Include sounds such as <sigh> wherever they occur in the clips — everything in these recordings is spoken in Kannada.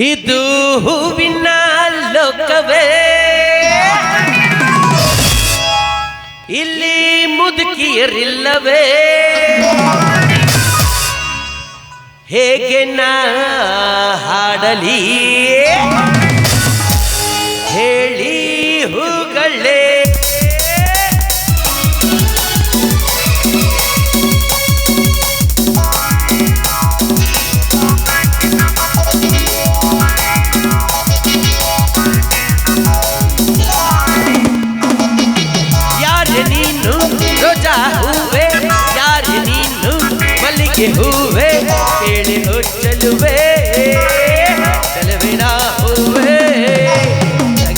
ಇದು ಹೂವಿನ ಲೋಕವೇ. ಇಲ್ಲಿ ಮುದುಕಿಯರಿಲ್ಲವೇ. ಹೇಗೆ ನಾ ಹಾಡಲಿ? ಹೇಳಿ. ಚೆಲುವೆ ಚೆಲುವಿನ ಹೂವೆ?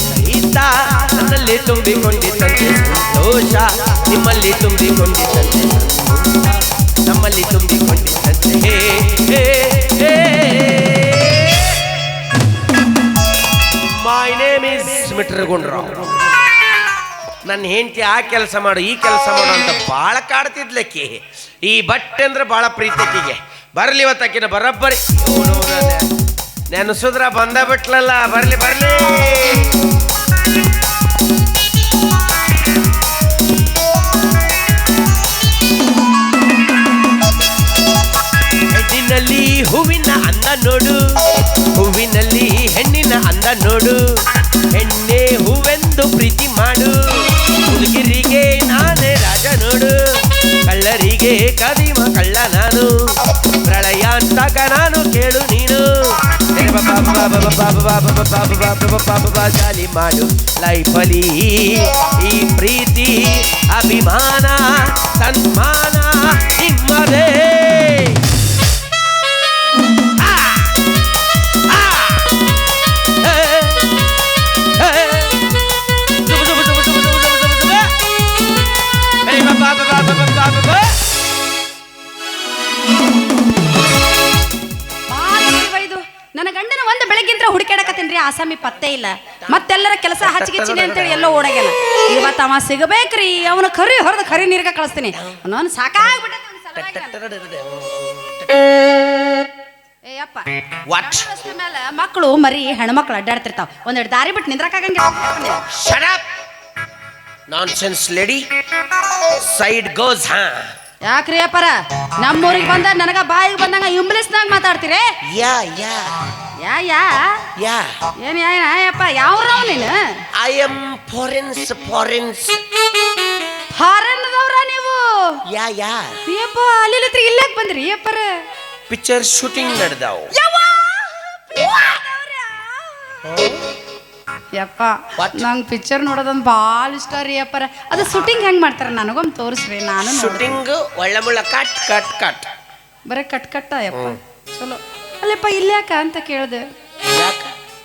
ಸಂಗೀತ ನನ್ನಲ್ಲಿ ತುಂಬಿಕೊಂಡಿದ್ದಂತೆ ಸಂತೋಷ ನಿಮ್ಮಲ್ಲಿ ತುಂಬಿಕೊಂಡಿದ್ದಂತೆ ನಮ್ಮಲ್ಲಿ ತುಂಬಿಕೊಂಡಿದ್ದಂತೆ hey my name is mister Gundrao ನನ್ನ ಹೆಂಡತಿ ಆ ಕೆಲಸ ಮಾಡು, ಈ ಕೆಲಸ ಮಾಡು ಅಂತ ಭಾಳ ಕಾಡ್ತಿದ್ಲಕ್ಕಿ ಈ ಬಟ್ಟೆ ಅಂದ್ರೆ ಭಾಳ ಪ್ರೀತಿ ಆಕಿಗೆ. ಬರ್ಲಿ ಇವತ್ತಕ್ಕಿನ ಬರಬ್ಬರಿ. ನೆನಸುದ್ರ ಬಂದ ಬಿಟ್ಲಲ್ಲ, ಬರ್ಲಿ ಬರ್ಲಿ. ಹೆಣ್ಣಿನಲ್ಲಿ ಹೂವಿನ ಅಂದ ನೋಡು, ಹೂವಿನಲ್ಲಿ ಹೆಣ್ಣಿನ ಅಂದ ನೋಡು. ಹೆಣ್ಣೆ ಹೂವೆಂದು ಪ್ರೀತಿ ಮಾಡು, ಹುಡುಗಿರಿಗೆ ನಾನೇ ರಾಜ ನೋಡು. ಕಳ್ಳರಿಗೆ ನಾನು ಪ್ರಳಯ ಅಂತಾಗ ನಾನು ಕೇಳು ನೀನು ಜಾಲಿ ಮಾಡು ಲೈಫಲಿ ಈ ಪ್ರೀತಿ ಅಭಿಮಾನ ಸನ್ಮಾನ ನಿಮ್ಮದೇ ನನ್ನ ಗಂಡನ ಒಂದು ಬೆಳಗ್ಗಿಂತ ಹುಡುಕಾಡಕತ್ತೇನ್ರಿ ಆಸಾಮಿ ಪತ್ತೆ ಇಲ್ಲ. ಮತ್ತೆಲ್ಲರ ಕೆಲಸ ಹಚ್ಚಿಗಿಚ್ಚಿನಿ ಅಂತೇಳಿ ಎಲ್ಲೋ ಓಡಾಗ್ಯಾನ. ಇವತ್ತು ಅವ ಸಿಗಬೇಕ್ರಿ ಅವನ ಕರಿ ಹೊರದು ಕರಿ ನೀರ್ಗ ಕಳಿಸ್ತೀನಿ. ನಾನು ಸಾಕಾಗ್ಬಿಟ್ಟೆ ಮೇಲೆ ಮಕ್ಕಳು ಮರಿ ಹೆಣ್ಮಕ್ಳು ಅಡ್ಡಾಡ್ತಿರ್ತಾವ. ಒಂದೆರಡು ದಾರಿ ಬಿಟ್ಟು up nonsense lady side goes ಹಾ ಯಾಕ್ರಿ ಅಪ್ಪರ? ನಮ್ಮೂರಿಗೆ ಬಂದ ನನಗ ಬಾಯಿಗೆ ಬಂದಂಗ ಇಂಗ್ಲಿಷ್ನಾಗ ಮಾತಾಡ್ತೀರಿ? ಯಾ ಯಾ. Yeah yeah? ಯಾ. ಏನ್ ಯಾ ಯಪ್ಪ ಯಾವ್ರವ್ ನೀನು? ಐ ಎಂ ಫಾರಿನ್ಸ್ ಫಾರಿನ್ಸ್ ಫಾರಿನ್ದವ್ರ ನೀವು? ಯಾ ಯಾ. ಯಪ್ಪ ಅಲ್ಲಿ ಇಲ್ಲಕ್ ಬಂದ್ರಿ ಅಪ್ಪರ? ಪಿಕ್ಚರ್ ಶೂಟಿಂಗ್ ನಡೆದಾವ್. ಯಪ್ಪ? ನಂಗೆ ಪಿಕ್ಚರ್ ನೋಡೋದೊಂದು ಭಾಳ ಇಷ್ಟ ರೀ ಅಪ್ಪರ. ಅದು ಶೂಟಿಂಗ್ ಹೆಂಗೆ ಮಾಡ್ತಾರೆ ನನಗೊಂದು ತೋರಿಸ್ರಿ ನಾನು. ಶೂಟಿಂಗ್ ಒಳ್ಳೆ ಮುಳ್ಳ ಕಟ್ ಕಟ್ ಕಟ್ ಬರೀ ಕಟ್ ಕಟ್ಟ ಯಪ್ಪ. ಚಲೋ. ಅಲ್ಲಪ್ಪ ಇಲ್ಯಾಕ ಅಂತ ಕೇಳ್ದೆ.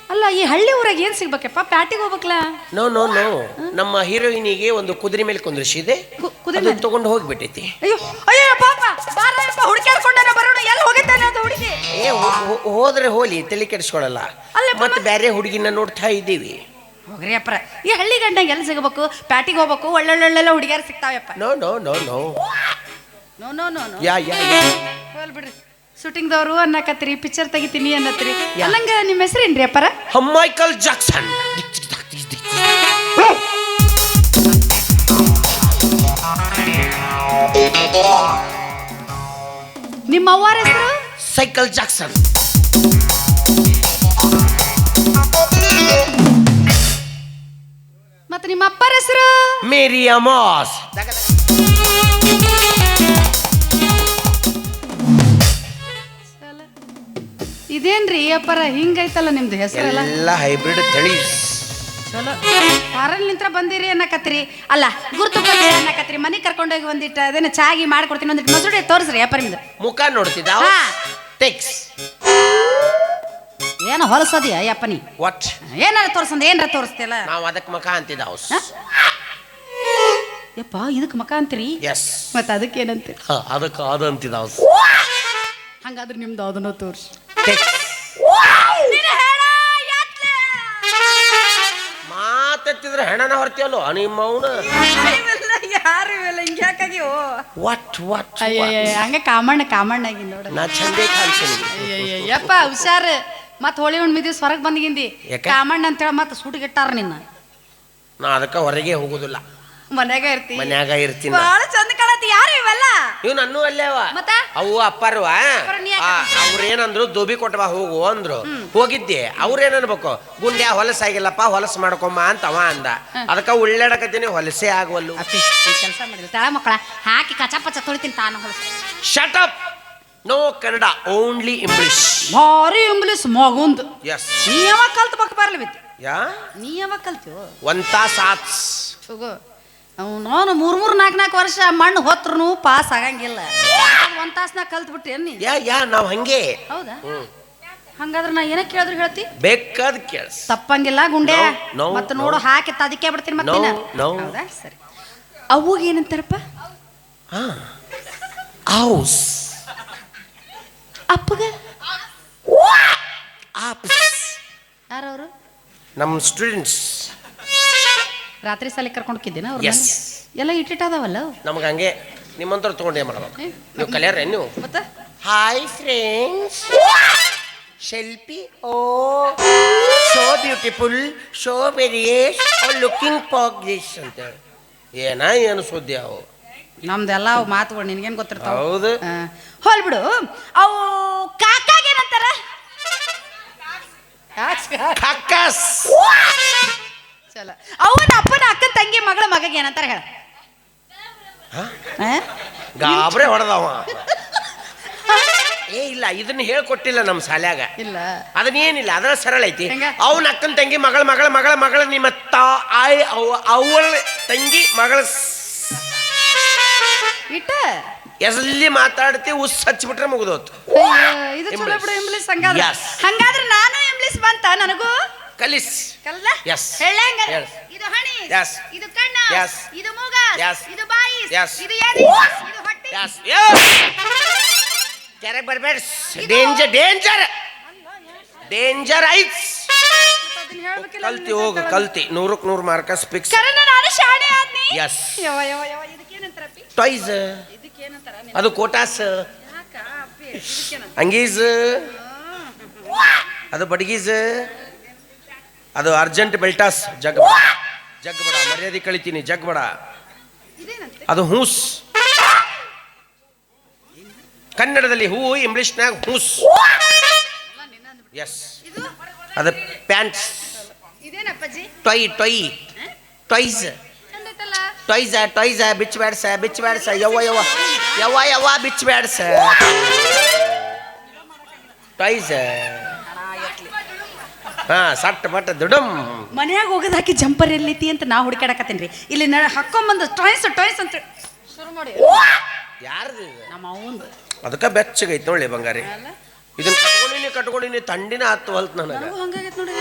ಅಲ್ಲ ಈ ಹಳ್ಳಿ ಊರಾಗ ಏನ್ ಸಿಗ್ಬೇಕಪ್ಪ? ಪ್ಯಾಟಿಗೆ ಹೋಗ್ಬೇಕಲ್ಲ? ನೋ ನೋ ನೋ ನಮ್ಮ ಹೀರೋಯಿನಿಗೆ ಒಂದು ಕುದುರೆ ಮೇಲೆ ಕುಂದ್ರಿಸಿದೆ. ಕುದುರೆ ಅದು ತಗೊಂಡು ಹೋಗ್ಬಿಟ್ಟೈತಿ. ಅಯ್ಯೋ ಅಯ್ಯೋ ಪಾಪ. ಬಾರಪ್ಪ ಹುಡುಕ್ಯಾಡ್ಕೊಂಡಾರ ಬರೋಣ. ಎಲ್ಲಿ ಹೋಗಿದ್ದಾನೆ ಅದು ಹುಡುಗಿ? ಏ ಹೋದ್ರೆ ಹೋಲಿ ತಲೆ ಕೆಡಿಸ್ಕೊಳ್ಳಲ್ಲ. ಅಲ್ಲ, ಮತ್ತೆ ಬೇರೆ ಹುಡುಗಿನ ನೋಡ್ತಾ ಇದ್ದೀವಿ. ಹೋಗ್ರಿ ಅಪ್ಪರ ಈ ಹಳ್ಳಿ ಗಂಡಂಗೆ ಎಲ್ಲಿ ಸಿಗಬೇಕು? ಪ್ಯಾಟಿಗೆ ಹೋಗ್ಬೇಕು? ಒಳ್ಳೊಳ್ಳೆಲ್ಲ ಹುಡುಗಿಯರು ಸಿಗ್ತಾವಪ್ಪ no no no no no no no yeah yeah yeah. ಹೋಗ್ಲಿ ಬಿಡ್ರಿ. ಶೂಟಿಂಗ್ದವರು ಅನ್ನಕತ್ರಿ ಪಿಕ್ಚರ್ ತೆಗಿತೀನಿ ಅನ್ನತ್ರಿ ಅಲ್ಲಂಗ ನಿಮ್ಮ ಹೆಸರೇನ್ರಿ ಅಪ್ಪರ? Michael Jackson. ನಿಮ್ಮ ಅವ್ವಾರ ಹೆಸರು? Cycle Jackson. ಮತ್ತೆ ನಿಮ್ಮ ಅಪ್ಪರ ಹೆಸರು? ಮೇರಿ ಅಮಾಸ್ ಇದೇನ್ರಿ ಅಪ್ಪರ ಹಿಂಗೈತಲ್ಲ ನಿಮ್ದು ಹೆಸರೆಲ್ಲ? ಎಲ್ಲ ಹೈಬ್ರಿಡ್ ತಳಿ. ಚಲೋ. ಫಾರನ್ ನಿಂತ್ರ ಬಂದಿರಿ ಅನ್ನಕತ್ರಿ. ಅಲ್ಲ ಗುರುತು ಬಂದಿರಿ ಅನ್ನಕತ್ರಿ. ಮನೆ ಕರ್ಕೊಂಡೋಗಿ ಒಂದಿಟ್ಟು ಅದನ್ನ ಚಾಗಿ ಮಾಡ್ಕೊಡ್ತೀನಿ ಒಂದಿಟ್ಟು ಮಸೂಡೆ ತೋರಿಸ್ರಿ ಅಪ್ಪ ನಿಮ್ದು. ಮುಖ ನೋಡ್ತಿದ್ದ? ಹಾ. ಟೆಕ್ಸ್ ಏನೋ ಹೊಲಸೋದಿಯ ಯಪ್ಪ ನೀ? ವಾಟ್ ಏನಾರ ತೋರ್ಸಂದ ಏನಾರ ತೋರಿಸ್ತಿಲ್ಲ ನಾವು ಅದಕ್ಕೆ ಮುಖ ಅಂತಿದ್ದ ಹೌಸ್ ಯಪ್ಪ ಇದಕ್ಕೆ ಮಕ ಅಂತೀರಿ? ಎಸ್ ಮತ್ತೆ ಅದಕ್ಕೆ ಏನಂತೀರಿ ಅದಕ್ಕೆ ಅದು ಅಂತಿದ್ದ ಹಂಗಾದ್ರೆ ನಿಮ್ದು ಅದನ್ನ ತೋರಿಸಿ. ಮಾತೆತ್ತಿದ್ರೆ ಹೆಣನ ಹೊರ್ತಿಯಲ್ಲೋ ನಿಮ್ಮ ಅವನು? ಯಾರು ಇವೆಲ್ಲ? ಹಿಂಗೆ ಯಾಕಾಗಿವು ವಾಟ್ ವಾಟ್ ಅಯ್ಯಯ್ಯ ಹಂಗೆ ಕಾಮಣ್ಣ ಆಗಿ ನೋಡ. ನಾ ಚಂದೇ ಕಾಣಿಸ್ತೀನಿ ಯಪ್ಪ ಹುಷಾರ್. ಮತ್ ಹೋಳಿ ಹುಣ್ಣಿಮೆ ದಿವ್ಸ ಹೊರಗೆ ಬಂದಿಗಿಂದಿ? ಕಾಮಣ್ಣ ಅಂತೇಳಿ ಮತ್ತೆ ಸುಟ್ಗಿಟ್ಟಾರ ನಿನ್ನ. ನಾ ಅದಕ್ಕೆ ಹೊರಗೆ ಹೋಗುದಿಲ್ಲ. ಮನ್ಯಾಗ ಇರ್ತಿ. ಮನ್ಯಾಗ ಇರ್ತೀನಿ ಬಹಳ ಚಂದ ಕಾಣತಿ ಯಾರು ಇವೆಲ್ಲ? ಇವ್ ನನ್ನೂ ಅಲ್ಲೇ ಅವ. ಮತ್ತ? ಅವು ಅಪ್ಪರ್ವ ಅಪ್ಪಾರು ನೀ ಯಾಕೆ ಅವ್ರೇನಂದ್ರು ದೋಬಿ ಕೊಟ್ಟವ ಹೋಗು ಅಂದ್ರು. ಹೋಗಿದ್ದೆ. ಅವ್ರೇನನ್ಬೇಕು? ಗುಂಡ್ಯಾ ಹೊಲಸಾಗಿಲ್ಲಪ್ಪ ಹೊಲಸ ಮಾಡ್ಕೊಮ್ಮ ಅಂತ ಅವ ಅಂದ. ಅದಕ್ಕ ಉಳ್ಳಾಡಕತ್ತೀನಿ ಹೊಲಸೇ ಆಗವಲ್ಲು. ಅಪ್ಪಿ ಕೆಲಸ ಮಾಡಿಲ್ಲ ತಳ ಮಕ್ಕಳ ಹಾಕಿ ಕಚ ಪಚ ತೊಳಿತೀನಿ ತಾನು ಹೊಲಸು. Shut up no Kannada only English ಭಾರಿ ಇಂಗ್ಲಿಷ್ ಮಗುಂದು. ಎಸ್ ನೀ ಯಾವಾಗ ಕಲ್ತ್ ಬಕ್ ಬರ್ಲಿ ಬಿತ್ತು ಯಾ? ನೀ ಯಾವಾಗ ಕಲ್ತೀವೋ ಒಂದ್ ತಾಸ್ ಆತ್ಸ್. ಹೋಗು. ನಾನು ಮೂರು ಮೂರು ನಾಲ್ಕು ನಾಲ್ಕು ವರ್ಷ ಮಣ್ಣು ಹೊತ್ರು ಪಾಸ್ ಆಗಂಗಿಲ್ಲ. ಒಂದ್ ತಾಸ್ನಾಗ ಕಲ್ತ್ ಬಿಟ್ಟೆ ನೀ? ಯಾ ಯಾ ನಾವ್ ಹಂಗೆ. ಹೌದಾ? ಹಂಗಾದ್ರೆ ನಾ ಏನಕ್ಕೆ ಕೇಳಿದ್ರು ಹೇಳ್ತಿ? ಬೇಕಾದ ಕೇಳಿಸ್. ತಪ್ಪಂಗಿಲ್ಲ ಗುಂಡೆ ಮತ್ತೆ ನೋಡು. ಹಾಕಿ ತದಕ್ಕೆ ಬಿಡ್ತೀನಿ ಮತ್ತೆ ನೀನು. ಹೌದಾ? ಸರಿ. ಅವಾಗ ಏನಂತಾರಪ್ಪ? ಹಾ ಔಸ್ ಅಪ್ಪಗ? ಆಪ್ಸ್. ಯಾರವರು? ನಮ್ಮ ಸ್ಟೂಡೆಂಟ್ಸ್. ರಾತ್ರಿ ಸಾಲಿ ಕರ್ಕೊಂಡು ಹೋಗಿದ್ದೇನ ಅವ್ರ Yes. ಎಲ್ಲ ಇಟ್ಟಿಟ್ಟ ಅದಾವಲ್ಲ ನಮ್ಗೆ ಹಂಗೆ. ನಿಮ್ಮಂತರ ತೊಗೊಂಡೇ ಮಾಡ್ಬೇಕು? ನೀವು ಕಲಿಯಾರ ನೀವು? ಮತ್ತೆ? Hi friends selfie oh so beautiful so ವೆರಿಯೇಸ್ looking for this ಅಂತ. ಏನ ಏನು ಸುದ್ದಿ ಅವು? ನಮ್ದೆಲ್ಲ ಅವು ಮಾತುಗಳು ನಿನ್ಗೇನ್ ಗೊತ್ತಿರ್ತಾವ? ಹೌದು. ಹೋಲ್ ಬಿಡು. ಅವು ಕಾಕಾಗೇನಂತಾರ ಕಾಕಸ್. ಚಲ ಅವನ ಅಪ್ಪನ ಅಕ್ಕನ ತಂಗಿ ಮಗಳ ಮಗಗೆ ಏನಂತಾರ ಹೇಳ? ಗಾಬ್ರೆ ಹೊಡೆದವ. ಏ ಇಲ್ಲ ಇದನ್ನ ಹೇಳ್ಕೊಟ್ಟಿಲ್ಲ ನಮ್ಮ ಶಾಲ್ಯಾಗ. ಇಲ್ಲ. ಅದನ್ನೇನಿಲ್ಲ ಅದರ ಸರಳ ಐತಿ? ಅವನ ಅಕ್ಕನ ತಂಗಿ ಮಗಳ ಮಗಳ ಮಗಳ ಮಗಳ ನಿಮ್ಮ ತಾ ಆಯ್ ಅವ- ಅವಳ ತಂಗಿ ಮಗಳ ಇಟ್ಟ? ಎಲ್ಲಿ ಮಾತಾಡ್ತಿ ಉಸ್ ಹಚ್ಚಿಬಿಟ್ರೆ ಮುಗಿದೋತು. ಇದು ಚಲೋ. ಬಿಡು ಹಂಗಾದ್ರೆ. ಹಂಗಾದ್ರೆ ನಾನು ಇಂಗ್ಲಿಷ್ ಬಂತ ನನಗೂ? ಕಲಿಸ್. ಕಲ್ಲ? Yes. ಇದು ಹಣಿ? Yes. ಇದು ಕಣ್ಣ? Yes. ಇದು ಮೂಗ? Yes. ಇದು ಬಾಯಿ? Yes. ಇದು ಎದೆ? ಇದು ಹೊಟ್ಟೆ? ಕೆರೆ ಬರ್ಬೇಡ ಡೇಂಜರ್ ಡೇಂಜರ್ ಡೇಂಜರ್ ಅದನ್ನ ಹೇಳ್ಬೇಕಿಲ್ಲ ಕಲ್ತಿ ಹೋಗು ಕಲ್ತಿ. ನೂರಕ್ಕೆ ನೂರು ಮಾರ್ಕಸ್ ಫಿಕ್ಸ್ ಕರನ ನಾನು ಶಾಣೆ ಆದ್ನಿ? ಎಸ್ ಯವ ಯವ ಯವ ಇದಕ್ಕೇನಂತಾರಪ್ಪಿ ಟಾಯ್ಸ್ ಇದಕ್ಕೇನಂತಾರ ಅದು ಕೋಟಾಸ್ ಯಾಕ ಅಪ್ಪಿ ಇದಕ್ಕೇನಂತ? ಅಂಗೀಸ್. ಅದು ಬಡ್ಗೀಸ್. ಅದು ಅರ್ಜೆಂಟ್ ಬೆಲ್ಟಾಸ್. ಜಗ್ ಜಗ್ ಬಡ ಮರ್ಯಾದೆ ಕಳಿತೀನಿ ಜಗ್ ಬಡ. ಇದೇನಂತೆ? ಅದು ಹೂಸ್. ಕನ್ನಡದಲ್ಲಿ ಹೂ ಇಂಗ್ಲಿಷ್ನಾಗ ಹೂಸ್. ಎಸ್ ಅದು pants. Toy toy. Toys. Toys toys ಬಿಚ್ ಬ್ಯಾಡ್ಸ ಬಿಚ್ ಬ್ಯಾಡ್ಸ ಯವ್ವ ಯವ್ವ. ಯವ್ವ ಯವ ಬಿಚ್ ಬ್ಯಾಡ್ಸ ಟೊಯ್ಸ. ಹಾ ಸಟ್ ದುಡಮ್ ಮನ್ಯಾಗ ಹೋಗದ ಹಾಕಿ ಜಂಪರ್ ಎಲ್ಲೈತಿ ಅಂತ ನಾ ಹುಡುಕಾಡಕತ್ತೀನಿ ರೀ. ಇಲ್ಲಿ ನ ಹಾಕೊಂಬಂದು ಟಾಯ್ಸ್ ಟಾಯ್ಸ್ ಅಂತ. ಶುರು ಮಾಡಿ. ಯಾರ್ದು ಇದು? ನಮ್ಮ ಅವಂದು ಅದಕ್ಕೆ ಬೆಚ್ಚಗೈತೆ ಒಳ್ಳೆ ಬಂಗಾರಿ. ಇದನ್ನ ಕಟ್ಕೊಂಡಿನಿ ಕಟ್ಕೊಂಡಿನಿ ತಂಡಿನ ಹತ್ತು ಹೊಲ್ತ್ ನನಗೆ. ನನಗೂ ಹಂಗಾಗೈತೆ ನೋಡಿ.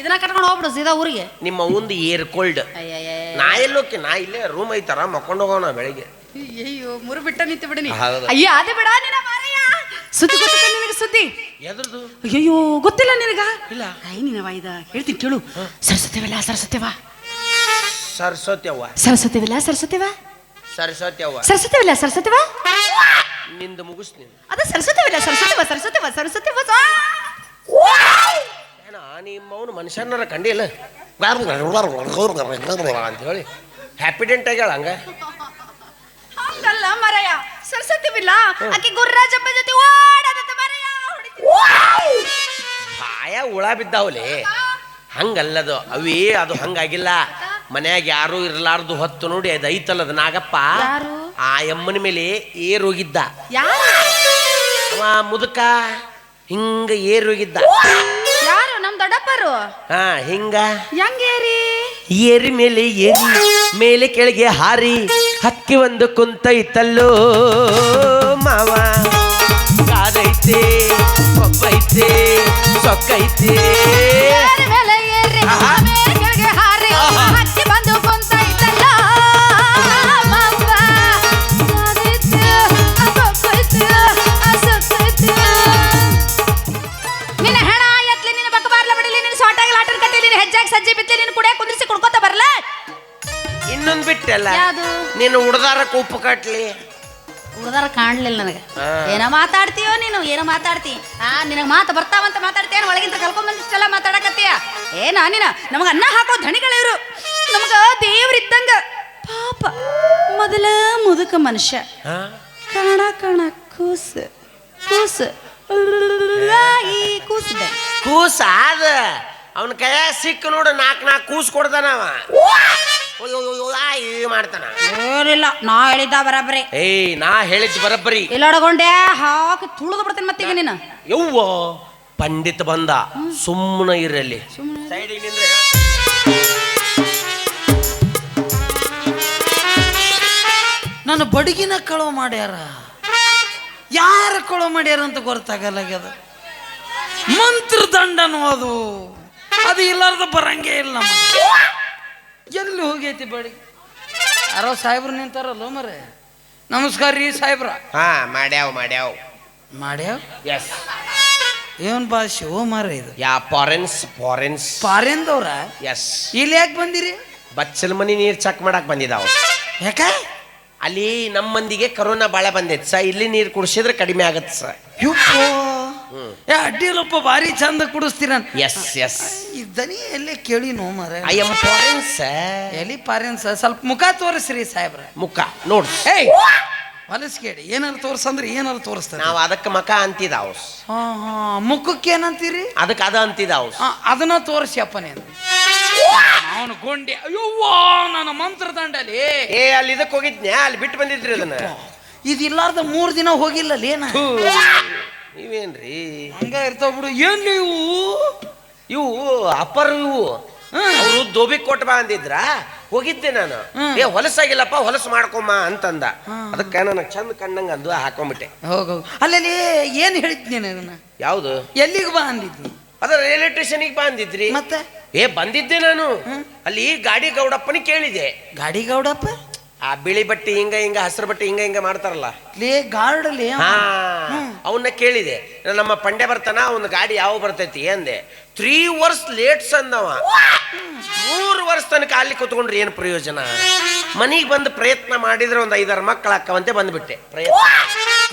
ಇದನ್ನ ಕಟ್ಕೊಂಡು ಹೋಗ್ಬಿಡು ಸೀದಾ ಊರಿಗೆ. ನಿಮ್ಮ ಒಂದು ಏರ್ ಕೋಲ್ಡ್ ಅಯ್ಯಯ್ಯ ನಾ ಎಲ್ಲೋಕೆ ನಾ ಇಲ್ಲೇ ರೂಮ್ ಐತಾರ ಮಕ್ಕೊಂಡು ಹೋಗೋಣ ಬೆಳಿಗ್ಗೆ ಅಯ್ಯೋ ಮುರು ಬಿಟ್ಟ ನಿಂತು ಬಿಡಿ ಹೌದು. ಅಯ್ಯ ಅದೇ ಬಿಡ ನಿನ್ನ ಸುದ್ದಿ ಗೊತ್ತಿಲ್ಲ ನಿನಗೆ ಸುದ್ದಿ? ಎದ್ರದು ಅಯ್ಯಯ್ಯೋ ಗೊತ್ತಿಲ್ಲ ನಿನಗ? ಇಲ್ಲ. ಐ ನಿನವ ಇದ ಹೇಳ್ತೀನಿ ಕೇಳು. ಸರಸ್ವತಿವಲ್ಲ ಸರಸ್ವತಿವ ಸರಸ್ವತಿಯವ್ವ. ಸರಸ್ವತಿವಿಲ್ಲ ಸರಸ್ವತಿವ ಸರಸ್ವತಿಯವ್ವ? ಸರಸ್ವತಿವಿಲ್ಲ ಸರಸ್ವತಿವ ನಿಂದು ಮುಗಿಸ್ ನೀನು ಅದ ಸರಸ್ವತಿವಿಲ್ಲ ಸರಸ್ವತಿವ ಸರಸ್ವತಿವ ಸರಸ್ವತಿವ ಏನ ನಿಮ್ಮ ಅವನು ಮನುಷ್ಯನಾರ ಕಂಡಿಲ್ಲ? <laughs> ಅಂತ ಹೇಳಿ. ಹ್ಯಾಪಿಡೆಂಟ್ ಆಗ್ಯಾಳ ಹಂಗ? ಹಂಗಲ್ಲ ಮರಯ್ಯ ಸರಸ್ವತಿವಿಲ್ಲ ಆಕೆ ಗುರ್ರಾಜಪ್ಪ ಜೊತೆ ಓಡಾಡತ್ತ ಮರೆಯ. ಬಾಯ ಹುಳ ಬಿದ್ದಾವಲೆ. ಹಂಗಲ್ಲದು ಅವೇ ಅದು ಹಂಗಾಗಿಲ್ಲ. ಮನ್ಯಾಗ ಯಾರು ಇರಲಾರದು ಹೊತ್ತು ನೋಡಿ ಅದು ಐತಲ್ಲ ಅದು ನಾಗಪ್ಪ. ಯಾರು? ಆ ಎಮ್ಮನ ಮೇಲೆ ಏರೋಗಿದ್ದ. ಅವ ಮುದುಕ ಹಿಂಗ ಏರೋಗಿದ್ದ. ಹೋಗಿದ್ದ ಯಾರು? ನಮ್ ದೊಡ್ಡಪ್ಪರು? ಹಾ ಹಿಂಗ. ಹೆಂಗೇರಿ ಏರಿ ಮೇಲೆ ಏರಿ ಮೇಲೆ ಕೆಳಗೆ ಹಾರಿ ಹಕ್ಕಿ ಒಂದು ಕುಂತೈತಲ್ಲೋ ಮಾವ. ಕಾದೈತೆ ಕೊಬ್ಬೈತೆ ಸೊಕ್ಕೈತೆ. ಯಾವುದು? ನೀನು ಉಡ್ದಾರ ಉಪ್ಪು ಕಟ್ಲಿ. ಉಡದಾರ ಕಾಣ್ಲಿಲ್ಲ ನನಗೆ. ಏನ ಮಾತಾಡ್ತೀಯೋ ನೀನು ಏನೋ ಮಾತಾಡ್ತಿ? ಆ ನಿನಗೆ ಮಾತು ಬರ್ತಾವಂತ ಮಾತಾಡ್ತೀಯ ಒಳಗಿಂತ ಕಲ್ಕೊಂಬಂದು ಇಷ್ಟೆಲ್ಲ ಮಾತಾಡಕತ್ತೀಯ? ಏನ ನೀನ ನಮಗ ಅನ್ನ ಹಾಕೋ ಧಣಿಗಳಿರು ನಮಗ ದೇವ್ರಿದ್ದಂಗ. ಪಾಪ ಮೊದಲ ಮುದುಕ ಮನುಷ್ಯ? ಕಣ ಕಣ ಕೂಸ ಕೂಸ. ಈ ಕೂಸಿದೆ ಕೂಸ ಅವನ ಕೈಯಾಗ ಸಿಕ್ಕ ನೋಡು ನಾಲ್ಕು ನಾಲ್ಕು ಕೂಸ್ ಕೊಡ್ತಾನ ಮಾಡ್ತಾನ. ಏನಿಲ್ಲ ನಾ ಹೇಳಿದ್ದ ಬರಬ್ರಿ ಏಯ್ ನಾ ಹೇಳಿದ್ ಬರಬ್ಬರಿ. ಇಲ್ಲಡ್ಕೊಂಡೆ ಹಾಕಿ ತುಳಿದು ಬಿಡ್ತೀನಿ ಮತ್ತೀಗ ನೀನು. ಯವ್ವ ಪಂಡಿತ್ ಬಂದ ಸುಮ್ಮನೆ ಇರಲಿ ಸುಮ್ನೆ. ಸೈಡಿಗೆ ನಿಂದ್ರೆ. ನನ್ನ ಬಡಗಿನ ಕಳವು ಮಾಡ್ಯಾರ? ಯಾರ ಕಳುವು ಮಾಡ್ಯಾರ ಅಂತ ಗೊತ್ತಾಗಲ್ಲಾಗ್ಯದ? ಮಂತ್ರದಂಡ ಅನ್ನೋದು ಅದು ಇಲ್ಲಾರ್ದ ಬರಂಗೇ ಇಲ್ಲ ನಮಗೆ. ಎಲ್ಲಿ ಹೋಗೈತಿ ಬಾಡಿ ಯಾರೋ ಸಾಹೇಬ್ರು ನಿಂತಾರಲ್ಲ ಮರೆ? ನಮಸ್ಕಾರ ರೀ ಸಾಹೇಬ್ರ. ಹಾ ಮಾಡ್ಯಾವ್ ಮಾಡ್ಯಾವ್. ಮಾಡ್ಯಾವ? ಎಸ್ ಏನ್ ಬಾ ಶಿವ ಮಾರ ಇದು? ಯಾ ಫಾರೆನ್ಸ್ ಫಾರೆನ್ಸ್ ಪಾರೆಂದವ್ರ? ಎಸ್ ಇಲ್ಲಿ ಯಾಕೆ ಬಂದಿರಿ? ಬಚ್ಚಲ್ ಮನಿ ನೀರ್ ಚೆಕ್ ಮಾಡಕ್ ಬಂದಿದ್ದಾವ ಯಾಕ? ಅಲ್ಲಿ ನಮ್ಮ ಮಂದಿಗೆ ಕರೋನಾ ಬಾಳೆ ಬಂದೈತೆ ಸ ಇಲ್ಲಿ ನೀರು ಕುಡಿಸಿದ್ರೆ ಕಡಿಮೆ ಆಗತ್ತೆ ಸರ್. ಯಪ್ಪೋ! ಏ ಅಡ್ಡಿಲಪ್ಪ ಭಾರಿ ಚಂದ ಕುಡಿಸ್ತೀರ ಎಸ್ ಎಸ್ ಈ ದನಿ ಎಲ್ಲೇ ಕೇಳಿ ನೋ ಮರ ಐ ಎಂ ಫಾರೆನ್ಸ್ ಎಲ್ಲಿ ಪಾರೆನ್ಸ ಸ್ವಲ್ಪ ಮುಖ ತೋರಿಸ್ರಿ ಸಾಹೇಬ್ರ. ಮುಖ ನೋಡ್ರಿ ಏಯ್ ಹೊಲಸ್ಕೇಡಿ ಏನಾರು ತೋರ್ಸಂದ್ರೆ ಏನಾರು ತೋರಿಸ್ತಾರೆ ನಾವು ಅದಕ್ಕೆ ಮಕ ಅಂತಿದಾವ್ ಹಾ ಹಾ. ಮುಖಕ್ಕೆ ಏನಂತೀರಿ? ಅದಕ್ಕೆ ಅದ ಅಂತಿದಾವ್ ಆ, ಅದನ್ನ ತೋರಿಸ್ಯಪ್ಪ ನೀನು ಅವನು ಗೊಂಡಿ. ಅಯ್ಯೋ ನನ್ನ ಮಂತ್ರದಂಡಲಿ ಏ ಅಲ್ಲಿ ಇದಕ್ಕೆ ಹೋಗಿದ್ನ್ಯಾ? ಅಲ್ಲಿ ಬಿಟ್ಟು ಬಂದಿದ್ರಿ ಅದನ್ನ. ಇದಿಲ್ಲಾರ್ದ ಮೂರು ದಿನ ಹೋಗಿಲ್ಲ ಏನ ಥೂ, ನೀವೇನ್ರಿ? ಹಂಗ ಇರ್ತಾವ ಬಿಡು. ಏನ್ ನೀವು? ಇವು ಅಪ್ಪರ್ ಇವು. ಅವರು ದೋಬಿ ಕೊಟ್ಟ ಬಾ ಅಂದಿದ್ರ? ಹೋಗಿದ್ದೆ ನಾನು. ಏ ಹೊಲಸಾಗಿಲ್ಲಪ್ಪ ಹೊಲಸು ಮಾಡ್ಕೊಮ್ಮ ಅಂತಂದ. ಅದಕ್ಕೆ ನನಗೆ ಚಂದ ಕಣ್ಣಂಗ ಅಂದು ಹಾಕೊಂಬಿಟ್ಟೆ. ಹೋಗು ಅಲ್ಲಲ್ಲಿ ಏನ್ ಹೇಳಿದ್ನಿ ಅದನ್ನ? ಯಾವುದು? ಎಲ್ಲಿಗೆ ಬಾ ಅಂದಿದ್ನಿ ಅದ ರೈಲ್ವೆ ಸ್ಟೇಷನ್ಗೆ ಬಾ ಅಂದಿದ್ರಿ. ಮತ್ತೆ? ಏ ಬಂದಿದ್ದೆ ನಾನು. ಅಲ್ಲಿ ಗಾಡಿ ಗೌಡಪ್ಪನ ಕೇಳಿದೆ. ಗಾಡಿ ಗೌಡಪ್ಪ? ಆ ಬಿಳಿ ಬಟ್ಟೆ ಹಿಂಗ ಹಿಂಗ ಹಸಿರು ಬಟ್ಟೆ ಹಿಂಗ ಹಿಂಗ ಮಾಡ್ತಾರಲ್ಲ? ಲೇ ಗಾರ್ಡಲ್ಲಿ ಹಾ. ಅವನ್ನ ಕೇಳಿದೆ ನಮ್ಮ ಪಂಡೆ ಬರ್ತಾನ ಅವನ ಗಾಡಿ ಯಾವ ಬರ್ತೈತಿ? ಅಂದೆ. ತ್ರೀ ವರ್ಷ ಲೇಟ್ಸ್ ಅಂದವ ಮೂರು ವರ್ಷ ತನಕ ಅಲ್ಲಿ ಕುತ್ಕೊಂಡ್ರೆ ಏನು ಪ್ರಯೋಜನ? ಮನಿಗೆ ಬಂದು ಪ್ರಯತ್ನ ಮಾಡಿದ್ರೆ ಒಂದು ಐದಾರು ಮಕ್ಕಳು ಹಾಕವಂತೆ ಬಂದ್ಬಿಟ್ಟೆ. ಪ್ರಯತ್ನ.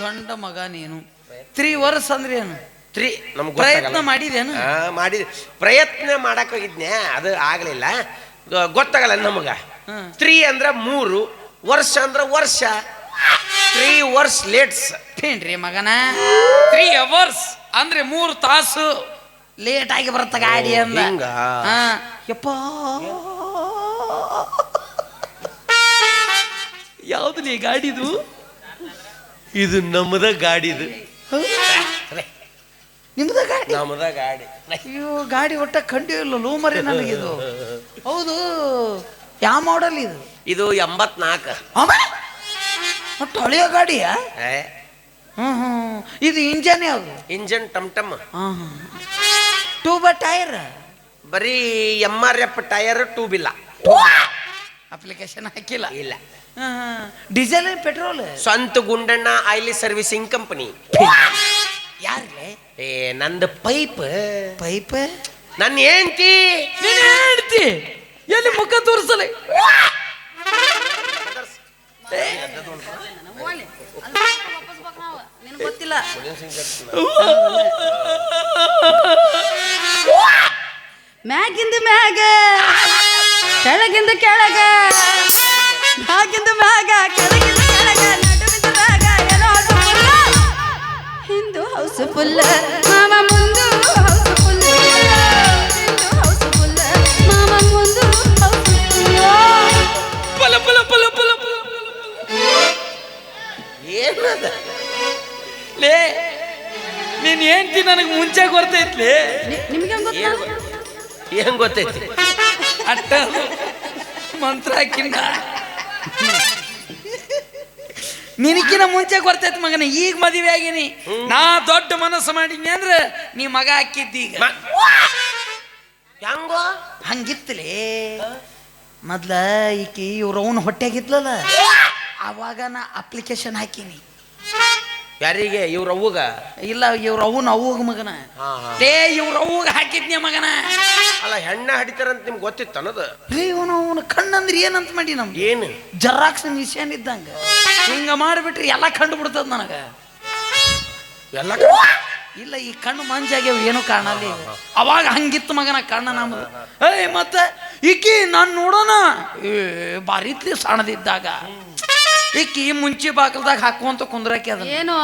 ಗಂಡ ಮಗ ನೀನು. ತ್ರೀ ವರ್ಷ ಅಂದ್ರೆ ಏನು? ತ್ರೀ ನಮ್ಗೆ ಪ್ರಯತ್ನ ಮಾಡಿದೇನು? ಮಾಡಿದ. ಪ್ರಯತ್ನ ಮಾಡಕ್ ಹೋಗಿದ್ನೆ ಅದು ಆಗಲಿಲ್ಲ. ಗೊತ್ತಾಗಲ್ಲ ನಮಗ. ತ್ರೀ ಅಂದ್ರೆ ಮೂರು ವರ್ಷ ಅಂದ್ರೆ ವರ್ಷ. ತ್ರೀ ವರ್ಷ ಲೇಟ್ಸ್. ಏನ್ರಿ ಮಗನ? ತ್ರೀ ಅವರ್ಸ್ ಅಂದ್ರೆ ಮೂರು ತಾಸು ಲೇಟ್ ಆಗಿ ಬರುತ್ತ ಗಾಡಿ ಅಂದ? ಹಾ. ಯಪ್ಪ. ಯಾವ್ದು ನೀ ಗಾಡಿದು? ಇದು ನಮ್ಮದ ಗಾಡಿದು. ನಿಮ್ದ ಗಾಡಿ? ನಮ್ಮದ ಗಾಡಿ. ಅಯ್ಯೋ ಗಾಡಿ ಒಟ್ಟ ಕಂಡು ಇಲ್ಲ ಲೋ ಮರಿ ನನಗಿದು. <laughs> ಹೌದು. ಯಾವ ಮಾಡಲ್ ಇದು? ಇದು ಎಂಬತ್ನಾಲ್ಕು. ಒಟ್ಟು ಹಳೆಯ ಗಾಡಿಯಾ? ಹ್ಮ್ ಇದು ಇಂಜನ್ ಯಾವುದು? ಇಂಜನ್ ಟಮ್ ಟಮ್ ಟೂಬ ಟೈರ್ ಬರೀ M R F tyre tube ಇಲ್ಲ. ಅಪ್ಲಿಕೇಶನ್ ಹಾಕಿಲ್ಲ ಇಲ್ಲ ಡೀಸೆಲ್ ಪೆಟ್ರೋಲ್ ಸ್ವಂತ ಗುಂಡಣ್ಣ ಆಯ್ಲಿ ಸರ್ವಿಸಿಂಗ್ ಕಂಪನಿ. ಯಾರಿಗೆ? ಏ ನಂದು ಪೈಪ್ ಪೈಪ್ ನನ್ನ ಹೆಂಡ್ತಿ. ನೀನ್ ಹೇಳ್ತಿ ಎಲ್ಲಿ ಮುಖ ತೋರಿಸಲಿ? ಮ್ಯಾಗಿಂದ ಮ್ಯಾಗ, ಕೆಳಗಿಂದ ಕೆಳಗ, ಮ್ಯಾಗಿಂದ ಮ್ಯಾಗ, ಕೆಳಗಿಂದ ಕೆಳಗ, ನಡುವಿಂದ ಮ್ಯಾಗ, ಏನೋ ಹಿಂದೂ ಹೌಸ್ ಹೌಸ್ಫುಲ್ಲ ಮಾಮ ಮುಂದು ಏನ್ ಗೊತ್ತೈತಿ? ಅಟ್ಟ ಮಂತ್ರ ಹಾಕಿನ ನಿನಕಿನ ಮುಂಚೆ ಗೊತ್ತೈತಿ ಮಗನ ಈಗ ಮದುವೆ ಆಗಿನಿ. ನಾ ದೊಡ್ಡ ಮನಸ್ಸು ಮಾಡಿದ್ನಿ ಅಂದ್ರೆ ನೀ ಮಗ ಹಾಕಿದ್ದೀಗ ಹೆಂಗೋ? ಹಂಗಿತ್ತಲೇ. ಮೊದ್ಲ ಈಕಿ ಇವ್ರ ಅವನು ಹೊಟ್ಟೆಗಿದ್ಲಲ್ಲ ಅವಾಗ ನಾ ಅಪ್ಲಿಕೇಶನ್ ಹಾಕಿನಿ. ಯಾರಿಗೆ? ಇವ್ರ ಅವ್ವಗ? ಇಲ್ಲ ಇವ್ರ ಅವನ ಅವ್ವಗ ಮಗನ. ಏ ಇವ್ರ ಅವ್ವಗ ಹಾಕಿದ್ನಿ ಮಗನ? ಹೆಣ್ಣ ಹಡಿತಾರಂತ ನಿಮ್ಗೆ ಗೊತ್ತಿತ್ತು ಅನ್ನೋದು? ರೀ ಇವನು ಅವನ ಕಣ್ಣಂದ್ರೆ ಏನಂತ ಮಾಡಿ ನಮ್ಗೆ? ಏನು? ಜರಾಕ್ಸ್ ನಿಶಾನ್ ಇದ್ದಂಗೆ. ಹಿಂಗೆ ಮಾಡಿಬಿಟ್ರೆ ಎಲ್ಲ ಕಂಡು ಬಿಡ್ತದ ನನಗೆ. ಎಲ್ಲ ಇಲ್ಲ ಈ ಕಣ್ಣು ಮಂಜಾಗ್ಯಾವ ಏನು ಕಾಣಲ್ಲ ಈಗ. ಅವಾಗ ಹಂಗಿತ್ತು ಮಗನ ಕಣ್ಣ ನಮ್ದು. ಏಯ್ ಮತ್ತೆ ಈಕಿ ನಾನು ನೋಡೋಣ. ಏ ಬಾರಿತ್ಲಿ ಸಣ್ಣದಿದ್ದಾಗ. ಈಕಿ ಮುಂಚೆ ಬಾಕಲ್ದಾಗ ಹಾಕುವಂತ ಕುಂದ್ರಾಕಿ ಅದನ್ನ. ಏನು?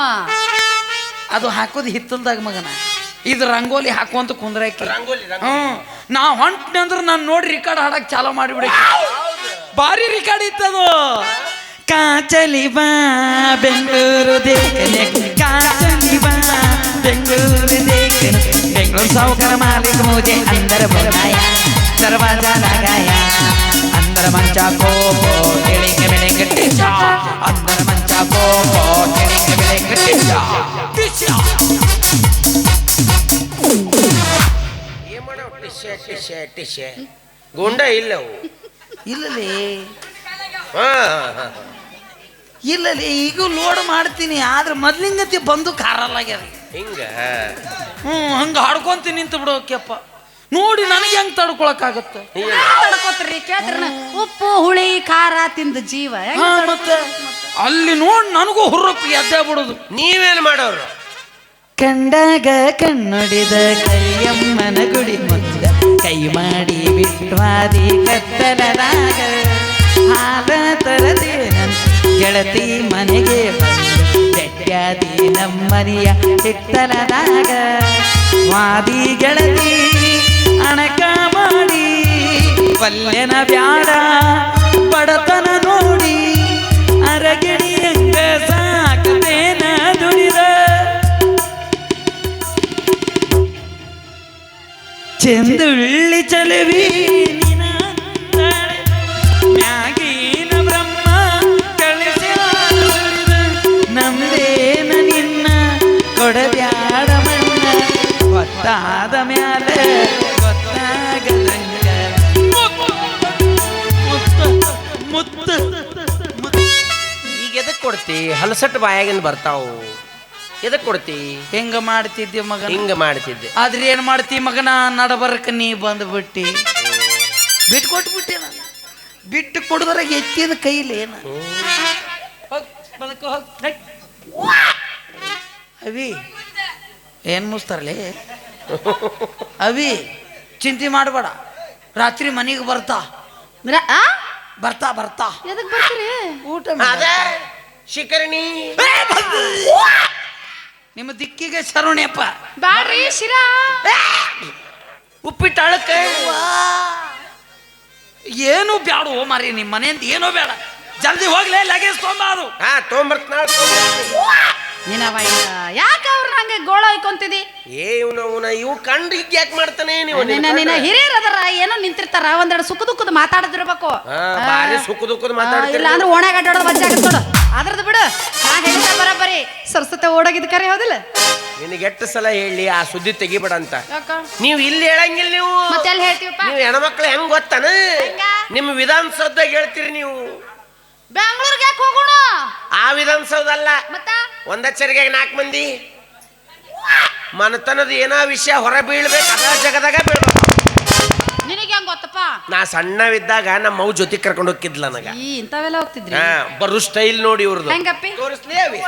ಅದು ಹಾಕೋದು ಹಿತ್ತಲ್ದಾಗ ಮಗನ. ಇದು ರಂಗೋಲಿ ಹಾಕುವಂತ ಕುಂದ್ರಾಕಿ. ರಂಗೋಲಿ. ಹ್ಮ್. ನಾ ಹೊಂಟ್ನಿ ಅಂದ್ರೆ ನಾನು ನೋಡಿ ರಿಕಾರ್ಡ್ ಹಾಡಕ್ ಚಾಲೋ ಮಾಡಿಬಿಡಿ ಭಾರಿ ರಿಕಾರ್ಡ್ ಇತ್ತದು. ಕಾಚಲಿ ಬಾ ಬೆಂಗಳೂರು ದೇಖನೆ ಕಾಚಲಿ ಬಾ ಬೆಂಗಳೂರು ದೇಖನೆ ಬೆಂಗಳೂರು ಸಾವುಕಾರ ಮಾಲಿಕ ಮೋಜೆ ಅಂದರ ಬೋಲಾಯ ದರ್ವಾಜ ಲಗಾಯ. ಅಂದರ ಮಂಚ ಕೋಪೋ ಕೆಳಿಗೆ ಬೆಳೆ ಕಟ್ಟಿ ಅಂದರ ಮಂಚ ಕೋಪೋ ಟಿಶೆ. ಗುಂಡ ಇಲ್ಲವು. ಇಲ್ಲಲೇ? ಹಾ. ಇಲ್ಲಲೇ ಈಗ ಲೋಡ್ ಮಾಡ್ತೀನಿ ಆದ್ರೆ ಮೊದ್ಲಿಂಗತಿ ಬಂದು ಕಾರಲ್ಲಾಗ್ಯದ ಹಿಂಗ? ಹ್ಞೂ ಹಂಗೆ ಹಾಡ್ಕೊಂತೀನಿ ನಿಂತು ಬಿಡೋಕೆಪ್ಪ ನೋಡಿ ನನಗೆ ಹೆಂಗ್ ತಡ್ಕೊಳಕಾಗತ್ತೆ ತಡ್ಕೋತ್ರಿ ಕೇಳ್ತಿರ ಉಪ್ಪು ಹುಳಿ ಖಾರ ತಿಂದ ಜೀವ. ಹೆಂಗ್ ಹಾ ಮತ್ತೆ? ಅಲ್ಲಿ ನೋಡಿ ನನಗೂ ಹುರ್ರಪ್ಪಿ ಎದ್ದೇ ಬಿಡೋದು. ನೀವೇನ್ ಮಾಡೋರು? ಕಂಡಾಗ ಕಣ್ಣೊಡಿದ ಕೈಯಮ್ಮನ ಗುಡಿ ಮುಂದ ಕೈ ಮಾಡಿ ಬಿಟ್ವಾದಿ ಕತ್ತಲದಾಗ ಹಾಲ ತರದೇನಂತ ಗೆಳತಿ ಮನೆಗೆ ಬಂದು ಬೆಟ್ಟಾದಿ ನಮ್ಮನೆಯ ಹಿತ್ತಲದಾಗ ವಾದಿ ಗೆಳತಿ ಅಣಕ ಮಾಡಿ ಪಲ್ಯನ ಬ್ಯಾಡ ಬಡತನ ನೋಡಿ ಅರಗಿಡಿಯಂಗ ಸಾಕತೇನ ಚೆಂದುಳ್ಳಿ ಚಲವಿ ಮ್ಯಾಗಿನ ಬ್ರಹ್ಮ ನಮ್ದೇನ ನಿನ್ನ ಕೊಡಬ್ಯಾಡ ಮಣ್ಣ ಗೊತ್ತಾದ ಮ್ಯಾಲ ಗೊತ್ತಾಗದಂಗ ಮುತ್ತ ಮುತ್ತ ಮುತ್ತ ಈಗ ಎದಕ್ ಕೊಡ್ತಿ? ಹಲಸಟ್ಟು ಬಾಯಾಗಿಂದ ಬರ್ತಾವು. ಎದಕ್ ಕೊಡ್ತಿ? ಹೆಂಗ ಮಾಡ್ತಿದ್ದೆ ಮಗ ಹಿಂಗ ಮಾಡ್ತಿದ್ದೆ. ಆದ್ರೆ ಏನ್ ಮಾಡ್ತಿ ಮಗನ? ನಡಬರಕ ನೀ ಬಂದ್ಬಿಟ್ಟಿ. ಬಿಟ್ಟು ಕೊಟ್ಬಿಟ್ಟೆ ನಾನು. ಬಿಟ್ಟು ಕೊಡದ್ರಾಗ ಎತ್ತಿದ ಕೈಲಿ ಏನು? ಹೋಗ್, ಬದಕು ಹೋಗ್, ನಡಿ. ಅವಿ ಏನ್ ಮುಸ್ತಾರಲಿ? ಅವಿ ಚಿಂತೆ ಮಾಡಬೇಡ. ರಾತ್ರಿ ಮನೆಗೆ ಬರ್ತಾ? ಬರ್ತಾ ಬರ್ತಾ. ಎದಕ್ ಬರ್ತೀರಿ? ಊಟ ಅದ ಶಿಖರಣಿ. ನಿಮ್ಮ ದಿಕ್ಕಿಗೆ ಶರಣಪ್ಪ ಬ್ಯಾಡ್ರಿ ಶಿರಾ. ಉಪ್ಪಿಟ್ಟು ಅಳಕ ಏನು ಬ್ಯಾಡ ಓ ಮಾರಿ ನಿಮ್ಮ ಮನೆಯಿಂದ ಏನೋ ಬೇಡ. ಜಲ್ದಿ ಹೋಗ್ಲೇ ಲಗೇಜ್ ತೊಂಬಾರು ಹಾ ತೊಗೊಂಬರ್ತಾಳ ನಿನವ ಯಾಕೆ ಅವ್ರ ಹಂಗೆ ಗೋಳ ಹೊಯ್ಕೊಂತಿದಿ? ಏ ಇವನ ಅವನ ಇವ್ ಕಂಡು ಯಾಕೆ ಮಾಡ್ತಾನೆ ನೀವು ನಿನ್ನ ನಿನ್ನ ಹಿರಿಯರ್ ಅದರ ಏನೋ ನಿಂತಿರ್ತಾರ ಒಂದೆರಡು ಸುಖ ದುಃಖದ ಮಾತಾಡದಿರ್ಬೇಕು. ಹಾ, ಬಾರಿ ಸುಖ ದುಃಖದ ಮಾತಾಡ್ತೀರಿ ಇಲ್ಲ ಅಂದ್ರೆ ಓಣೆ ಅಡ್ಡಾಡೋದು ನೋಡು ಅದ್ರದ್ದು ಬಿಡು. ನಾ ಹೇಳಿದ ಬರಬರಿ ಸರಸ್ವತ ಓಡಾಗಿದ್ದ ಕರೆ ಹೌದಿಲ್ಲ? ನಿನಗೆ ಎಷ್ಟು ಸಲ ಹೇಳಿ ಆ ಸುದ್ದಿ ತೆಗಿಬೇಡ ಅಂತ ಯಾಕ? ನೀವು ಇಲ್ಲಿ ಹೇಳಂಗಿಲ್ಲ ನೀವು. ಮತ್ತೆ ಹೇಳ್ತೀವಪ್ಪ? ನೀವು ಹೆಣ್ಮಕ್ಳು ಹೆಂಗ್ ಗೊತ್ತಾನ? ಹೆಂಗ? ನಿಮ್ಮ ವಿಧಾನಸೌಧದಾಗ ಹೇಳ್ತೀರಿ ನೀವು. ಬೆಂಗಳೂರಿಗೆ ಯಾಕೆ ಹೋಗೋಣ? ಆ ವಿಧಾನಸೌಧ ಅಲ್ಲ ಒಂದಚ್ಚರಿಗೆ ಒಂದ ಚರಿಗೆ ನಾಲ್ಕು ಮಂದಿ. ಮನತನದ ಏನೋ ವಿಷಯ ಹೊರ ಬೀಳ್ಬೇಕು ಅದ ಜಗದಾಗ ಬೀಳ್ಬೇಕು. ಗೊತ್ತಪ್ಪ. ನಾ ಸಣ್ಣವಿದ್ದಾಗ ನಮ್ಮ ಅವ್ ಜೊತೆ ಕರ್ಕೊಂಡು ಹೋಗಿದ್ಲ ನನಗ. ಈ ಇಂಥವೆಲ್ಲ ಹೋಗ್ತಿದ್ರಿ? ಹಾ ಬರು ಸ್ಟೈಲ್ ನೋಡಿ ಇವ್ರದ್ದು ಹೆಂಗಪ್ಪಿ? ತೋರಿಸ್ಲಿ ಅವಿ.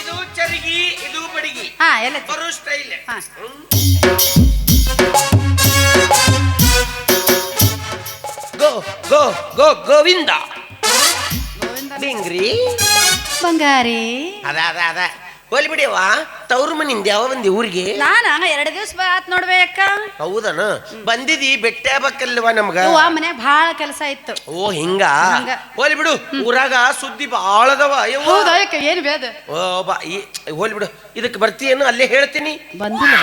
ಇದು ಚರಿಗಿ ಇದು ಬಡಿಗಿ. ಹಾ ಎಲ್ಲ ಬರು ಸ್ಟೈಲ್ ಹಾ. ಗೋ ಗೋ ಗೋ ಗೋವಿಂದ. ಗೋವಿಂದ. ಡಿಂಗ್ರಿ ಬಂಗಾರಿ. ಅದ ಅದ ಅದ. ಹೋಲಿ ಬಿಡಿಯವ್ವ. ತವ್ರ ಮನಿಂದ ಯಾವ ಬಂದಿ ಊರಿಗೆ? ನಾನ? ಎರಡು ದಿವಸ ಆತ್ ನೋಡ್ಬೇ ಅಕ್ಕ. ಹೌದನ? ಬಂದಿದಿ ಬೆಟ್ಟೆ ಬಕ್ಕಲ್ವಾ ನಮ್ಗ? ಮನೆ ಭಾಳ ಕೆಲಸ ಇತ್ತು. ಓ ಹಿಂಗ. ಹೋಲಿ ಬಿಡು ಊರಾಗ ಸುದ್ದಿ ಅದಾವ. ಏನ್ ಬೇದ? ಓ ಬಾ ಈ ಹೋಲಿ ಬಿಡು. ಇದಕ್ಕೆ ಬರ್ತೀಯೇನು? ಅಲ್ಲೇ ಹೇಳ್ತೀನಿ. ಬಂದಿಲ್ಲ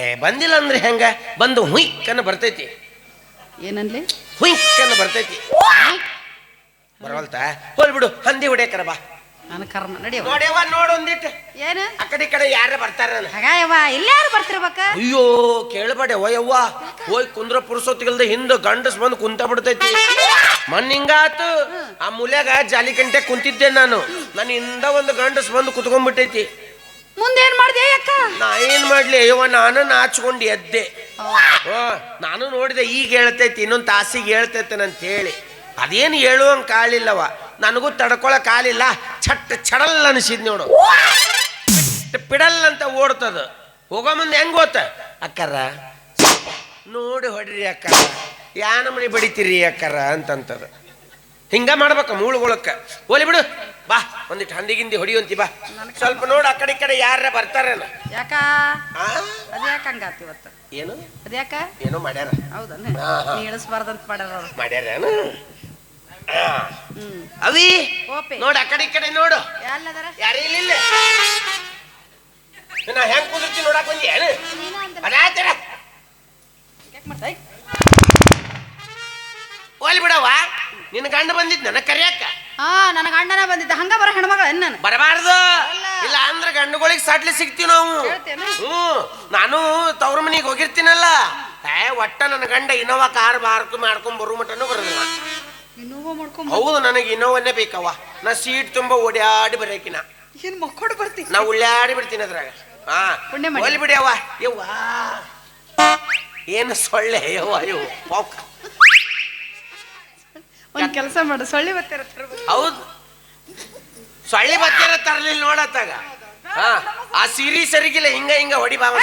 ಏ ಬಂದಿಲ್ಲ ಅಂದ್ರೆ ಹೆಂಗ? ಬಂದು ಹುಯ್ಕನ್ನ ಬರ್ತೈತಿ. ಏನನ್ಲಿ? ಹುಯ್ಕನ್ನ ಬರ್ತೈತಿ. ಬರವಲ್ತ? ಹೋಲಿ ಬಿಡು ಹಂದಿ ಹೊಡೆಯಕರ ಬಾ. ನನ್ನ ಕರ್ಮ ನಡಿಯವ ನೋಡ್ಯವ ನೋಡು ಒಂದಿಟ್ಟು ಏನು? ಆ ಕಡೆ ಈ ಕಡೆ ಯಾರ ಬರ್ತಾರ ಹಾಗಾಯವ್ವ ಇಲ್ಲಾರು ಬರ್ತಿರ್ಬೇಕ? ಅಯ್ಯೋ ಕೇಳಬೇಡ ಯವ್ವ ಹೋಯ್ ಕುಂದ್ರ ಪುರುಸೊತ್ತಿಗಲ್ದ ಹಿಂದ ಗಂಡಸ್ ಬಂದು ಕುಂತ ಬಿಡ್ತೈತಿ. ಮನ್ ಹಿಂಗಾತು ಆ ಮೂಲ್ಯಾಗ ಜಾಲಿ ಗಂಟೆ ಕುಂತಿದ್ದೆ ನಾನು. ನನ್ನ ಹಿಂದ ಒಂದು ಗಂಡಸ್ ಬಂದು ಕುತ್ಕೊಂಡ್ಬಿಟ್ಟೈತಿ. ಮುಂದೇನ್ ಮಾಡ್ದೆ ಅಕ್ಕ ನಾ ಏನ್ ಮಾಡ್ಲಿ ಅಯ್ಯವ್ವ ನಾನು ನಾಚ್ಕೊಂಡು ಎದ್ದೆ. ಹಾ ನಾನು ನೋಡಿದೆ ಈಗ ಹೇಳ್ತೈತಿ ಇನ್ನೊಂದು ತಾಸಿಗೆ ಹೇಳ್ತೈತೆ ಅಂತ ಹೇಳಿ ಅದೇನು ಹೇಳುವಂಗ್ ಕಾಳಿಲ್ಲವ ನನಗೂ ತಡ್ಕೊಳಕ್ ಕಾಲಿಲ್ಲ ಛಟ್ ಛಡಲ್ ಅನಿಸಿದ್ ನೋಡು. ಪಿಡಲ್ ಅಂತ ಓಡ್ತದ. ಹೋಗೋ ಮುಂದೆ ಹೆಂಗ್ ಓತ ಅಕ್ಕರ ನೋಡಿ ಹೊಡ್ರಿ ಅಕ್ಕರ. ಯಾನ ಮನೆ ಬಡಿತೀರಿ ಅಕ್ಕರ ಅಂತಂತದ. ಹಿಂಗ ಮಾಡ್ಬೇಕ ಮೂಳುಗೊಳಕ್ಕ. ಓಲಿ ಬಿಡು. ಬಾ ಒಂದಿಟ್ಟು ಹಂದಿಗಿಂದಿ ಹೊಡಿಯಂತಿ ಬಾ. ಸ್ವಲ್ಪ ನೋಡು ಆ ಕಡೆ ಕಡೆ ಯಾರ ಬರ್ತಾರೇನ? ಯಾಕ? ಆ? ಅದ್ಯಾಕ ಹಂಗಾತ್ ಇವತ್ತು? ಏನು? ಅದ್ಯಾಕ ಏನೋ ಮಾಡ್ಯಾರ. ಹೌದನ್ನ. ಇಳಿಸ್ಬಾರ್ದಂತ ಮಾಡ್ಯಾರ. ಮಾಡ್ಯಾರೇನು? ಅವಿ ನೋಡ ಆ ಕಡೆ ಈ ಕಡೆ ನೋಡು. ಯಾರು ಇಲ್ಲ ನಾ ಹೆಂಗ್ ಕುದಿರ್ತೀನಿ ನೋಡಕ್ ಬಂದಿ? ಏನು? ಅದಾತರ ಓಲಿ ಬಿಡವ್ವ. ನಿನ್ನ ಗಂಡ ಬಂದಿದ್ ನನ್ನ ಕರಿಯಕ್ಕ. ಹಾ ನನ್ನ ಗಂಡನ ಬಂದಿದ್ದ. ಹಂಗ ಬರ ಹೆಣ್ಮಗಳ ನಾನು? ಬರಬಾರ್ದು. ಇಲ್ಲ ಅಂದ್ರೆ ಗಂಡುಗಳಿಗೆ ಸಾಟ್ಲಿ ಸಿಗ್ತೀವಿ ನಾವು. ಹ್ಞೂ ಹ್ಮ್. ನಾನು ತವ್ರ ಮನೆಗೆ ಹೋಗಿರ್ತೀನಲ್ಲ. ಏ ಒಟ್ಟ ನನ್ನ ಗಂಡ ಇನೋವಾ ಕಾರ್ ಬಾರ್ಕು ಮಾಡ್ಕೊಂಡ್ ಬರು ಮಟನು ಬರೋದಿಲ್ಲ. ಇನ್ನೂವ ಮಾಡ್ಕೊಂಡ್ ಹೌದು ನನಗೆ ಇನ್ನೋವನ್ನೇ ಬೇಕವ್ವ. ನಾ ಸೀಟ್ ತುಂಬಾ ಓಡಾಡಿ ಬರೋಕಿನ. ಏನ್ ಮಕ್ಕೊಡ್ ಬರ್ತೀನಿ ನಾ ಉಳ್ಳಾಡಿ ಬಿಡ್ತೀನಿ ಅದ್ರಾಗ. ಹಾ. ಪುಣ್ಯ ಮಾಡಿ. ಹೋಲಿ ಬಿಡಿ ಅವ್ವ. ಯವ್ವ. ಏನು ಸೊಳ್ಳೆ ಯವ್ವ ಇವು ಪಾಕ್. ಒಂದ್ ಕೆಲಸ ಮಾಡು. ಸೊಳ್ಳೆ ಬರ್ತಿರ ಹೌದು. ಸೊಳ್ಳೆ ಬತ್ತಿರ ತರಲಿಲ್ಲ ನೋಡತ್ತಾಗ. ಹಾ. ಆ ಸೀರಿ ಸರಿಗಿಲ್ಲ ಹಿಂಗ ಹಿಂಗ ಹೊಡಿ ಬಾವ.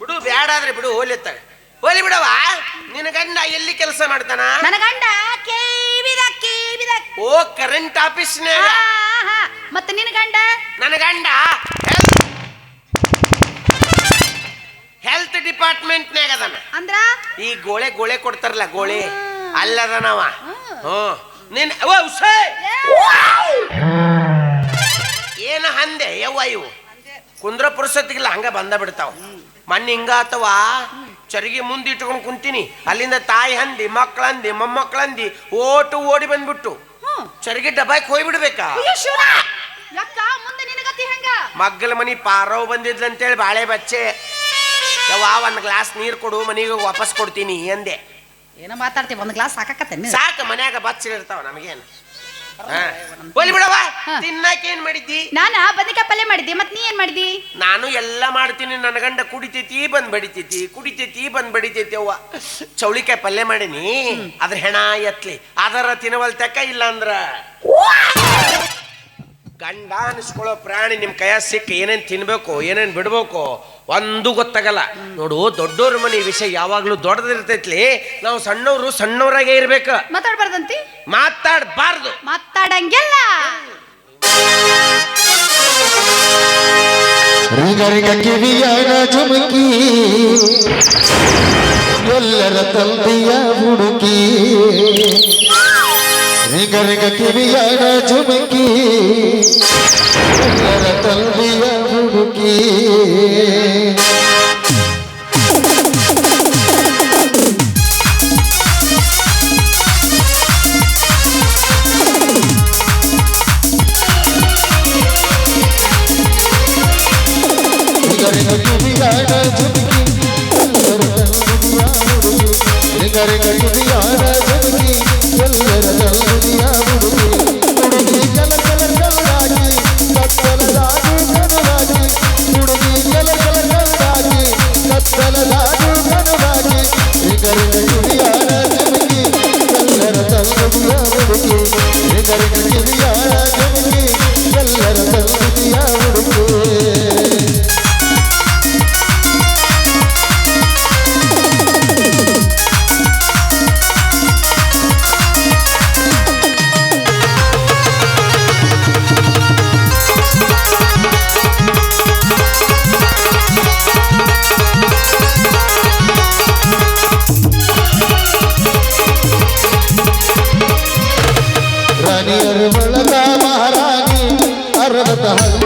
ಬಿಡು ಬ್ಯಾಡಾದ್ರೆ ಬಿಡು ಹೋಲಿ ಅತ್ತಾಗ. ಹೋಲಿ ಬಿಡವ ನಿನ್ನ ಗಂಡ ಎಲ್ಲಿ ಕೆಲಸ ಮಾಡ್ತಾನ? ನನ್ನ ಗಂಡ ಕೇವಿದ ಕೇವಿದ. ಓ ಕರೆಂಟ್ ಆಫೀಸ್ನ್ಯಾಗ ಮತ್ತೆ ನಿನ್ನ ಗಂಡ? ನನ್ನ ಗಂಡ ಹೆಲ್ತ್ ಡಿಪಾರ್ಟ್ಮೆಂಟ್ನ್ಯಾಗ ಅದಾನ. ಅಂದ್ರ? ಈ ಗೋಳೆ ಗೋಳೆ ಕೊಡ್ತಾರಲ್ಲ ಗೋಳೆ. ಅಲ್ಲದನವ. ಹ್ಮ್. ಹ್ಮ್ ನಿನ್ ಅವ್ವ ಉಸೇ ಏನ ಹಂದೆ ಯವ್ವ ಇವು? ಕುಂದ್ರ ಪುರುಸತ್ತಿಗಿಲ್ಲ ಹಂಗ ಬಂದ ಬಿಡ್ತಾವ. ಮಣ್ಣು ಹಿಂಗ ಆತವ ಚರಿಗೆ ಮುಂದೆ ಇಟ್ಕೊಂಡು ಕುಂತೀನಿ. ಅಲ್ಲಿಂದ ತಾಯಿ ಹಂದಿ ಮಕ್ಕಳಂದಿ ಮೊಮ್ಮಕ್ಕಳಂದಿ ಓಟು ಓಡಿ ಬಂದ್ಬಿಟ್ಟು. ಚರಿಗೆ ಡಬ್ಬಾಕ್ ಹೋಗ್ಬಿಡ್ಬೇಕಾ ಮಗ್ಗಲ ಮನಿ ಪಾರವ್ ಬಂದಿದ್ಲಂತೇಳಿ ಬಾಳೆ ಬಚ್ಚೆ. ಯಾವ ಒಂದ್ ಗ್ಲಾಸ್ ನೀರ್ ಕೊಡು ಮನಿಗೆ ವಾಪಸ್ ಕೊಡ್ತೀನಿ ಅಂದೆ. ಏನೋ ಮಾತಾಡ್ತೀವಿ ಒಂದ್ ಗ್ಲಾಸ್ ಸಾಕಾಕತ್ತೆ ಸಾಕು ಮನ್ಯಾಗ ಬಚ್ಚಿರ್ತಾವ ನಮಗೇನು. ಹೋಲಿ ಬಿಡವ. ತಿನ್ನಕ್ಕೆ ಏನ್ ಮಾಡಿದ್ದಿ? ನಾನ? ಬದ್ನಿಕಾಯಿ ಪಲ್ಯ ಮಾಡಿದ್ದೆ. ಮತ್ ನೀ ಏನ್ ಮಾಡಿದಿ ನಾನು ಎಲ್ಲ ಮಾಡ್ತೀನಿ. ನನ್ನ ಗಂಡ ಕುಡಿತೈತಿ ಬಂದ್ ಬಡಿತೈತಿ ಕುಡಿತೈತಿ ಬಂದ್ ಬಡಿತೈತಿ ಅವ್ವ. ಚೌಳಿಕಾಯಿ ಪಲ್ಯ ಮಾಡೀನಿ. ಅದ್ರ ಹೆಣ ಎತ್ಲಿ. ಅದರ ತಿನ್ನವಲ್ತಕ್ಕ ಇಲ್ಲ ಅಂದ್ರ ಗಂಡ ಅನಿಸ್ಕೊಳ್ಳೋ ಪ್ರಾಣಿ ನಿಮ್ಮ ಕೈಯ ಸಿಕ್ಕಿ ಏನೇನ್ ತಿನ್ಬೇಕು ಏನೇನ್ ಬಿಡ್ಬೇಕು ಒಂದು ಗೊತ್ತಾಗಲ್ಲ. ನೋಡು ದೊಡ್ಡೋರ ಮನೆ ವಿಷಯ ಯಾವಾಗ್ಲೂ ದೊಡ್ಡದಿರ್ತೈತ್ಲಿ ನಾವು ಸಣ್ಣವರು ಸಣ್ಣವರಾಗೆ ಇರ್ಬೇಕು. ಮಾತಾಡ್ಬಾರ್ದಂತಿ? ಮಾತಾಡ್ಬಾರ್ದು. ಮಾತಾಡಂಗಿಲ್ಲ. ರಿಗರಿಗ ಕಿವಿಯಾನ ಜುಮುಕಿ ಎಲ್ಲರ ತಂದೆಯ ಹುಡುಕಿ. ರಿಗರಿಗ ಕಿವಿಯಾನ ಜುಮುಕಿ ಎಲ್ಲರ ತಂದೆಯ ರಾಣಿಯರ ಬಳಗ ಮಹಾರಾಣಿ ಅರವತ್ತ